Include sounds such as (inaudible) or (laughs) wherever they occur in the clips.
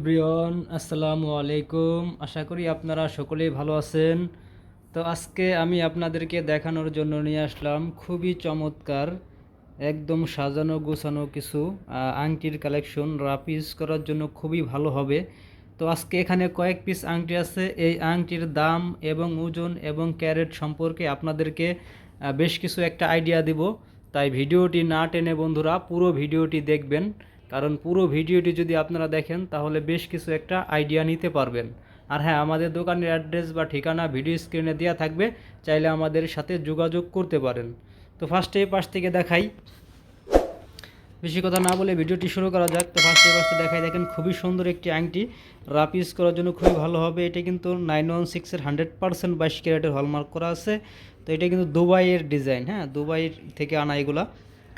Everyone, আসসালামু আলাইকুম। আশা করি আপনারা সকলেই ভালো আছেন। তো আজকে আমি আপনাদেরকে দেখানোর জন্য নিয়ে আসলাম খুবই চমৎকার, একদম সাজানো গোছানো কিছু আংটির কালেকশন। রাপিস করার জন্য খুবই ভালো হবে। তো আজকে এখানে কয়েক পিস আংটি আছে। এই আংটির দাম এবং ওজন এবং ক্যারেট সম্পর্কে আপনাদেরকে বেশ কিছু একটা আইডিয়া দিব। তাই ভিডিওটি না টেনে বন্ধুরা পুরো ভিডিওটি দেখবেন। কারণ পুরো ভিডিওটি যদি আপনারা দেখেন, তাহলে বেশ কিছু একটা আইডিয়া নিতে পারবেন। আর হ্যাঁ আমাদের দোকানের অ্যাড্রেস বা ঠিকানা ভিডিও স্ক্রিনে দেওয়া থাকবে, চাইলে আমাদের সাথে যোগাযোগ করতে পারেন। তো ফার্স্টে পাশ থেকে দেখাই। বেশি কথা না বলে ভিডিওটি শুরু করা যাক। তো ফার্স্টে ফার্স্টে দেখাই, দেখেন খুবই সুন্দর একটি আংটি। রাপ ইউজ করার জন্য খুবই ভালো হবে। এটা কিন্তু নাইন ওয়ান সিক্সের হান্ড্রেড পার্সেন্ট বাইশ ক্যারেটের হলমার্ক করা আছে। তো এটা কিন্তু দুবাইয়ের ডিজাইন হ্যাঁ দুবাই থেকে আনা এগুলা।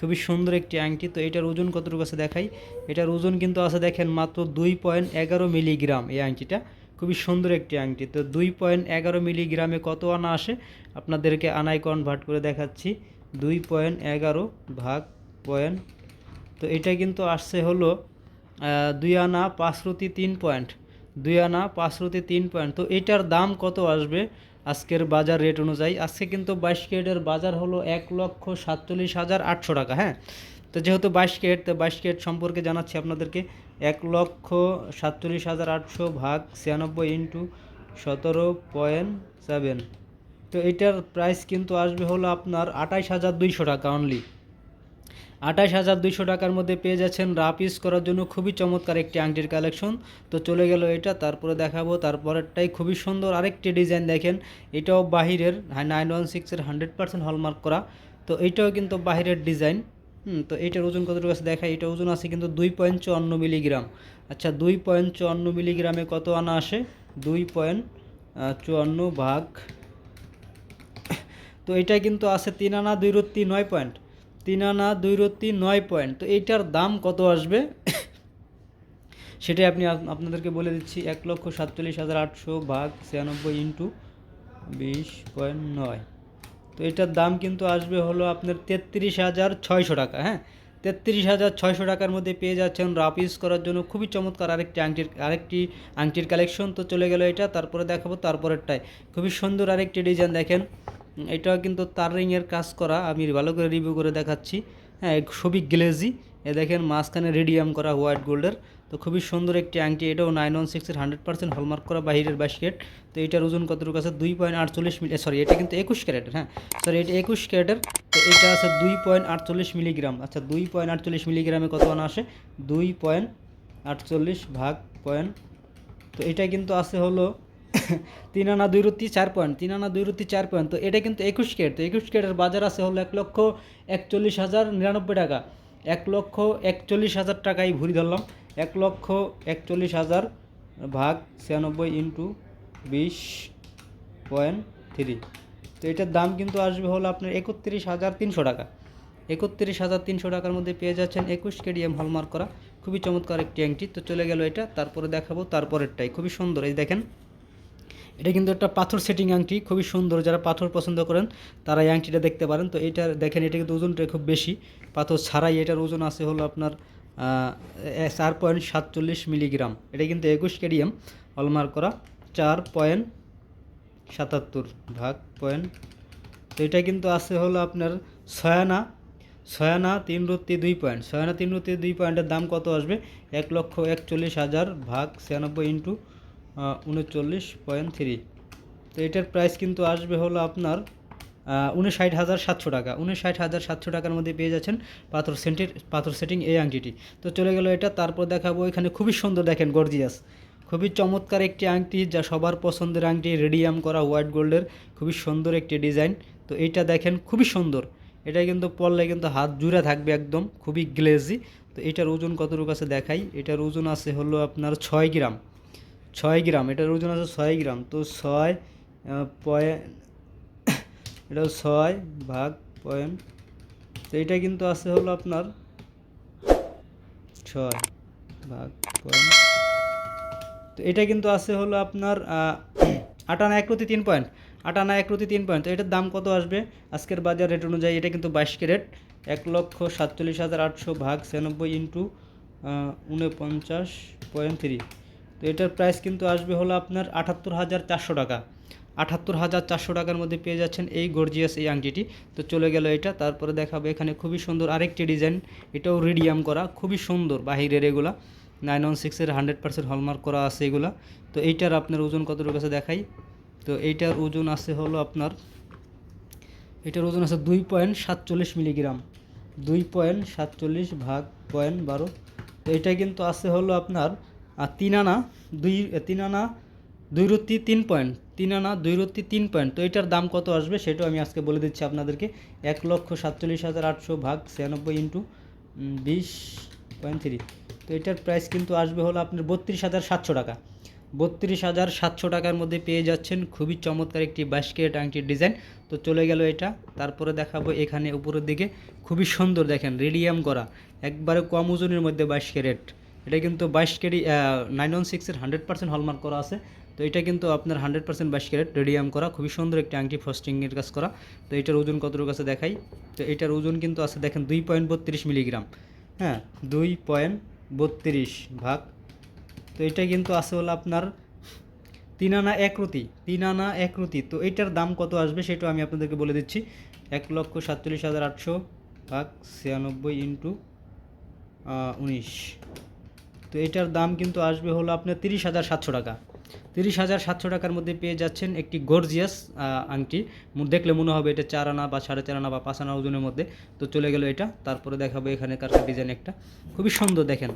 খুবই সুন্দর একটি আংটি। তো এটার ওজন কতটুকু আছে দেখাই? এটার ওজন কিন্তু আছে দেখেন মাত্র দুই পয়েন্ট এগারো মিলিগ্রাম এই আংটিটা। খুবই সুন্দর একটি আংটি। তো দুই পয়েন্ট এগারো মিলিগ্রামে কত আনা আসে? আপনাদেরকে আনায় কনভার্ট করে দেখাচ্ছি। দুই পয়েন্ট এগারো ভাগ পয়েন্ট। তো এটা কিন্তু আসছে হলো দুই আনা পাঁচরতি তিন পয়েন্ট। দুই আনা পাঁচরতি তিন পয়েন্ট। তো এটার দাম কত আসবে? আজকের বাজার রেট অনুযায়ী, আজকে কিন্তু বাইশ ক্যারেটের বাজার হলো এক লক্ষ সাতচল্লিশ হাজার আটশো টাকা হ্যাঁ? তো যেহেতু বাইশ ক্যারেট, তো বাইশ ক্যারেট সম্পর্কে জানাচ্ছি আপনাদেরকে, এক লক্ষ সাতচল্লিশ হাজার আটশো ভাগ ছিয়ানব্বই ইন্টু সতেরো পয়েন্ট সেভেন। তো এটার প্রাইস কিন্তু আসবে হলো আপনার আটাইশ হাজার দুইশো টাকা অনলি আঠাশ হাজার দুইশো টাকার মধ্যে পেয়ে যাচ্ছেন রাপ ইউজ করার জন্য খুবই চমৎকার একটি আংটির কালেকশন। তো চলে গেল এটা, তারপরে দেখাবো, তারপরেরটাই খুবই সুন্দর আরেকটি ডিজাইন দেখেন। এটাও বাহিরের নাইন ওয়ান সিক্সের হান্ড্রেড পার্সেন্ট হলমার্ক করা। তো এইটাও কিন্তু বাহিরের ডিজাইন। হুম, তো এটার ওজন কতটুকু আছে দেখায় এটা ওজন আছে কিন্তু দুই পয়েন্ট চুয়ান্ন মিলিগ্রাম। আচ্ছা দুই পয়েন্ট চুয়ান্ন মিলিগ্রামে কত আনা আসে? দুই পয়েন্ট চুয়ান্ন ভাগ। তো এটা কিন্তু আছে তিন আনা, দুই রত্তি নয় পয়েন্ট। তিন আনা দুই রত্তি নয় পয়েন্ট। তো এইটার দাম কত আসবে? সেটাই আপনি আপনাদেরকে বলে দিচ্ছি, এক লক্ষ সাতচল্লিশ হাজার আটশো ভাগ ছিয়ানব্বই ইন্টু বিশ পয়েন্ট নয়। তো এটার দাম কিন্তু আসবে হলো আপনার তেত্রিশ হাজার ছয়শো টাকা হ্যাঁ? তেত্রিশ হাজার ছয়শো টাকার মধ্যে পেয়ে যাচ্ছেন ইউজ করার জন্য খুবই চমৎকার আরেকটি আংটির আরেকটি আংটির কালেকশন তো চলে গেল এটা, তারপরে দেখাবো তারপরেরটাই। খুবই সুন্দর আরেকটি ডিজাইন দেখেন। এটাও কিন্তু তার রিংয়ের কাজ করা। আমি ভালো করে রিভিউ করে দেখাচ্ছি। হ্যাঁ খুবই গ্লেজি। এ দেখেন, মাঝখানে রেডিয়াম করা হোয়াইট গোল্ডের তো খুবই সুন্দর একটি আংটি। এটাও নাইন ওয়ান সিক্সের হান্ড্রেড পার্সেন্ট হলমার্ক করা বাহিরের বাস্কেট তো এটার ওজন কতটুকু আছে? দুই পয়েন্ট আটচল্লিশ মিলি সরি এটা কিন্তু একুশ ক্যারেটের হ্যাঁ? সরি এটা একুশ ক্যারেটের। তো এটা আছে দুই পয়েন্ট আটচল্লিশ মিলিগ্রাম আচ্ছা দুই পয়েন্ট আটচল্লিশ মিলিগ্রামে কত আনা আসে? দুই পয়েন্ট আটচল্লিশ ভাগ পয়েন্ট তো এটা কিন্তু আছে হলো (laughs) তিন আনা দুই রুতি চার পয়েন্ট। তিন আনা দুই রুতি চার পয়েন্ট। তো এটা কিন্তু একুশ কেট তো একুশ কেটের বাজার আছে হলো এক লক্ষ একচল্লিশ হাজার নিরানব্বই টাকা। এক লক্ষ একচল্লিশ হাজার টাকাই ভরি ধরলাম। এক লক্ষ একচল্লিশ হাজার ভাগ ছিয়ানব্বই ইন্টু বিশ পয়েন্ট থ্রি। তো এটার দাম কিন্তু আসবে হলো আপনার একত্রিশ হাজার তিনশো টাকা। একত্রিশ হাজার তিনশো টাকার মধ্যে পেয়ে যাচ্ছেন একুশ কেডিএম হলমার্ক করা। খুবই চমৎকার একটি অ্যাংটি তো চলে গেল এটা, তারপরে দেখাবো তারপরেরটাই। খুবই সুন্দর, এই দেখেন। এটা কিন্তু একটা পাথর সেটিং আংটি, খুবই সুন্দর। যারা পাথর পছন্দ করেন তারা এই আংটিটা দেখতে পারেন। তো এটা দেখেন, এটা কিন্তু ওজনটা খুব বেশি। পাথর ছাড়াই এটার ওজন আছে হলো আপনার চার পয়েন্ট সাতচল্লিশ মিলিগ্রাম। এটা কিন্তু একুশ কেডিএম হলমার্ক করা, চার পয়েন্ট সাতাত্তর ভাগ পয়েন্ট। তো এটা কিন্তু আছে হলো আপনার ছয়ানা ছয়ানা তিন রত্তি দুই পয়েন্ট। ছয়ানা তিন রত্তি দুই পয়েন্টের দাম কত আসবে? এক লক্ষ একচল্লিশ হাজার ভাগ ছিয়ানব্বই ইন্টু উনচল্লিশ পয়েন্ট থ্রি তো এটার প্রাইস কিন্তু আসবে হলো আপনার উনষাট হাজার সাতশো টাকা। উনষাট হাজার সাতশো টাকার মধ্যে পেয়ে যাচ্ছেন পাথর সেন্টের, পাথর সেটিং এই আংটিটি। তো চলে গেল এটা, তারপর দেখাবো এখানে খুবই সুন্দর দেখেন গর্জিয়াস। খুবই চমৎকার একটি আংটি, যা সবার পছন্দের আংটি, রেডিয়াম করা হোয়াইট গোল্ডের, খুবই সুন্দর একটি ডিজাইন। তো এইটা দেখেন খুবই সুন্দর। এটা কিন্তু পরলে কিন্তু হাত জুড়ে থাকবে একদম, খুবই গ্লেজি তো এটার ওজন কতটুকু আছে দেখাই। এটার ওজন আছে হলো আপনার ছয় গ্রাম। ছয় গ্রাম, এটার ওজন আছে ছয় গ্রাম, তো ছয় পয়েন্ট এটা ছয় ভাগ পয়েন্ট, তো এটা কিন্তু আছে হলো আপনার ছয় ভাগ পয়েন্ট, তো এটা কিন্তু আছে হলো আপনার আটানা এক প্রতি তিন পয়েন্ট আটানা এক প্রতি তিন পয়েন্ট, তো এটার দাম কত আসবে? আজকের বাজার রেট অনুযায়ী এটা কিন্তু বাইশ ক্যারেট, এক লক্ষ সাতচল্লিশ হাজার আটশো ভাগ ছিয়ানব্বই ইন্টু উনপঞ্চাশ পয়েন্ট থ্রি তো এটার প্রাইস কিন্তু আসবে হলো আপনার আটাত্তর হাজার চারশো টাকা। আটাত্তর হাজার চারশো টাকার মধ্যে পেয়ে যাচ্ছেন এই গর্জিয়াস এই আংটিটি। তো চলে গেল এটা, তারপরে দেখাবো এখানে খুবই সুন্দর আরেকটি ডিজাইন এটাও রিডিয়াম করা, খুবই সুন্দর বাহিরের এগুলা। নাইন ওয়ান সিক্সের হান্ড্রেড পার্সেন্ট হলমার্ক করা আছে এগুলা। তো এইটার আপনার ওজন কতটুকু কাছে দেখাই। তো এইটার ওজন আছে হলো আপনার, এটার ওজন আছে দুই পয়েন্ট সাতচল্লিশ মিলিগ্রাম দুই পয়েন্ট সাতচল্লিশ ভাগ পয়েন্ট বারো। তো এটা কিন্তু আছে হলো আপনার আহ, তিন আনা দুই তিন আনা দুই রত্তি তিন পয়েন্ট তিন আনা দুই রত্তি তিন পয়েন্ট। তো এটার দাম কত আসবে সেটাও আমি আজকে বলে দিচ্ছি আপনাদেরকে। এক লক্ষ সাতচল্লিশ হাজার আটশো ভাগ ছিয়ানব্বই ইন্টু বিশ পয়েন্ট থ্রি। তো এটার প্রাইস কিন্তু আসবে হলো আপনার বত্রিশ হাজার সাতশো টাকা। বত্রিশ হাজার সাতশো টাকার মধ্যে পেয়ে যাচ্ছেন খুবই চমৎকার একটি বাইশ ক্যারেট আংটির ডিজাইন তো চলে গেল এটা তারপরে দেখাবো এখানে উপরের দিকে। খুবই সুন্দর দেখেন রেডিয়াম করা একবারে কম ওজনের মধ্যে ক্যারেট এটা কিন্তু বাইশ ক্যারি নাইন ওয়ান সিক্সের হান্ড্রেড পার্সেন্ট হলমার্ক করা আছে। তো এটা কিন্তু আপনার হান্ড্রেড পার্সেন্ট বাইশ ক্যারেট রেডিয়াম করা, খুবই সুন্দর একটি আংটি ফস্টিংয়ের কাজ করা। তো এটার ওজন কতটুকু আছে দেখাই। তো এটার ওজন কিন্তু আছে দেখেন দুই পয়েন্ট বত্রিশ মিলিগ্রাম হ্যাঁ দুই পয়েন্ট বত্রিশ ভাগ। তো এটা কিন্তু আছে হলো আপনার তিন আনা একরতি তিন আনা একরতি তো এটার দাম কত আসবে সেটাও আমি আপনাদেরকে বলে দিচ্ছি। এক লক্ষ সাতচল্লিশ হাজার আটশো ভাগ ছিয়ানব্বই ইন্টু উনিশ। তো এটার দাম কিন্তু আসবে হলো আপনার তিরিশ হাজার সাতশো টাকা। তিরিশ হাজার সাতশো টাকার মধ্যে পেয়ে যাচ্ছেন একটি গর্জিয়াস আংটি। দেখলে মনে হবে এটা চার আনা বা সাড়ে চার আনা বা পাঁচ আনা ওজনের মধ্যে। তো চলে গেল এটা, তারপরে দেখাবো এখানে কার ডিজাইন একটা। খুবই সুন্দর দেখেন।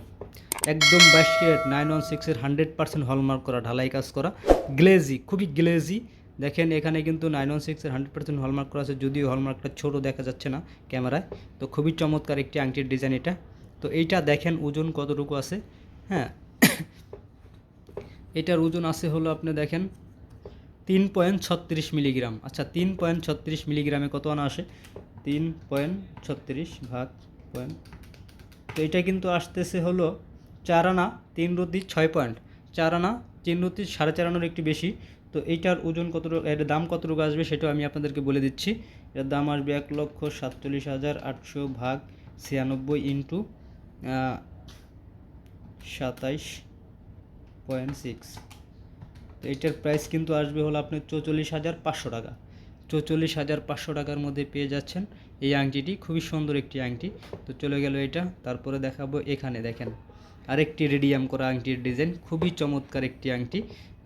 একদম বাইশ ক্যারেট, নাইন ওয়ান সিক্সের হান্ড্রেড পার্সেন্ট হলমার্ক করা, ঢালাই কাজ করা। গ্লেজি, খুবই গ্লেজি। দেখেন এখানে কিন্তু নাইন ওয়ান সিক্সের হান্ড্রেড পার্সেন্ট হলমার্ক করা আছে, যদিও হলমার্কটা ছোটো দেখা যাচ্ছে না ক্যামেরায়। তো খুবই চমৎকার একটি আংটির ডিজাইন এটা। তো এইটা দেখেন ওজন কতটুকু আছে। হ্যাঁ। এটার ওজন আছে হলো আপনি দেখেন তিন পয়েন্ট ছত্রিশ মিলিগ্রাম। আচ্ছা তিন পয়েন্ট ছত্রিশ মিলিগ্রামে কত আনা আসে? তিন পয়েন্ট ছত্রিশ ভাগ পয়েন্ট। তো এটা কিন্তু আসতেছে হলো চার আনা তিন রুটি ছয় পয়েন্ট। চার আনা তিন রুটি সাড়ে চার আনার একটু বেশি। তো এইটার ওজন কতটুকু এর দাম কতটুকু আসবে সেটাও আমি আপনাদেরকে বলে দিচ্ছি। এর দাম আসবে এক লক্ষ সাতচল্লিশ হাজার আটশো ভাগ ছিয়ানব্বই ইন্টু সাতাইশ পয়েন্ট সিক্স তো এইটার প্রাইস কিন্তু আসবে হলো আপনার চৌচল্লিশ হাজার পাঁচশো টাকা। চৌচল্লিশ হাজার পাঁচশো টাকার মধ্যে পেয়ে যাচ্ছেন এই আংটিটি। খুবই সুন্দর একটি আংটি। তো চলে গেল এটা। তারপরে দেখাবো এখানে দেখেন। আরেকটি রেডিয়াম করা আংটির ডিজাইন খুবই চমৎকার একটি আংটি।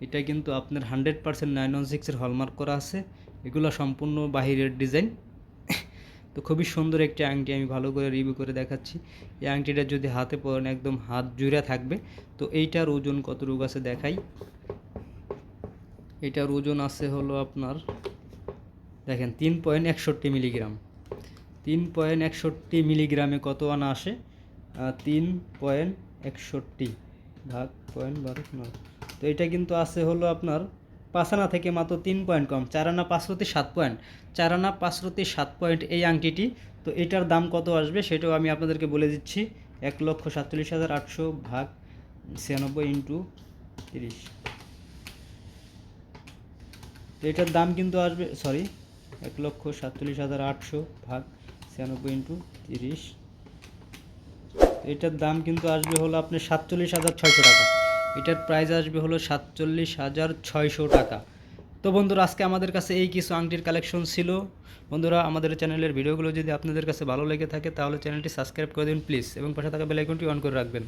এটা কিন্তু আপনার হান্ড্রেড পার্সেন্ট নাইন ওয়ান সিক্সের হলমার্ক করা আছে। এগুলো সম্পূর্ণ বাহিরের ডিজাইন তো খুবই সুন্দর একটি আংটি আমি ভালো করে রিভিউ করে দেখাচ্ছি। এই আংটিটা যদি হাতে পরেন একদম হাত জুড়ে থাকবে। তো এইটার ওজন কত কতটুকু আছে দেখাই। এটার ওজন আছে হলো আপনার, দেখেন তিন পয়েন্ট একষট্টি মিলিগ্রাম তিন পয়েন্ট একষট্টি মিলিগ্রামে কত আনা আসে? তিন পয়েন্ট একষট্টি ভাগ পয়েন্ট বারো তো এটা কিন্তু আছে হলো আপনার পাঁচ আনা থেকে মাত্র তিন পয়েন্ট কম, চার আনা পাঁচরতি সাত পয়েন্ট, চার আনা পাঁচরতি সাত পয়েন্ট এই আংটিটি। তো এটার দাম কত আসবে সেটাও আমি আপনাদেরকে বলে দিচ্ছি, এক লক্ষ সাতচল্লিশ হাজার আটশো ভাগ ছিয়ানব্বই ইন্টু তিরিশ। এটার দাম কিন্তু আসবে, সরি, এক লক্ষ সাতচল্লিশ হাজার আটশো ভাগ ছিয়ানব্বই ইন্টু তিরিশ। এটার দাম কিন্তু আসবে হলো আপনার সাতচল্লিশ হাজার ছয়শো টাকা। এটার প্রাইস আসবে হলো সাতচল্লিশ হাজার ছয়শো টাকা। তো বন্ধুরা, আজকে আমাদের কাছে এই কিছু আংটির কালেকশন ছিল। বন্ধুরা, আমাদের চ্যানেলের ভিডিওগুলো যদি আপনাদের কাছে ভালো লেগে থাকে, তাহলে চ্যানেলটি সাবস্ক্রাইব করে দিন প্লিজ এবং পাশে থাকা বেলাইকনটি অন করে রাখবেন।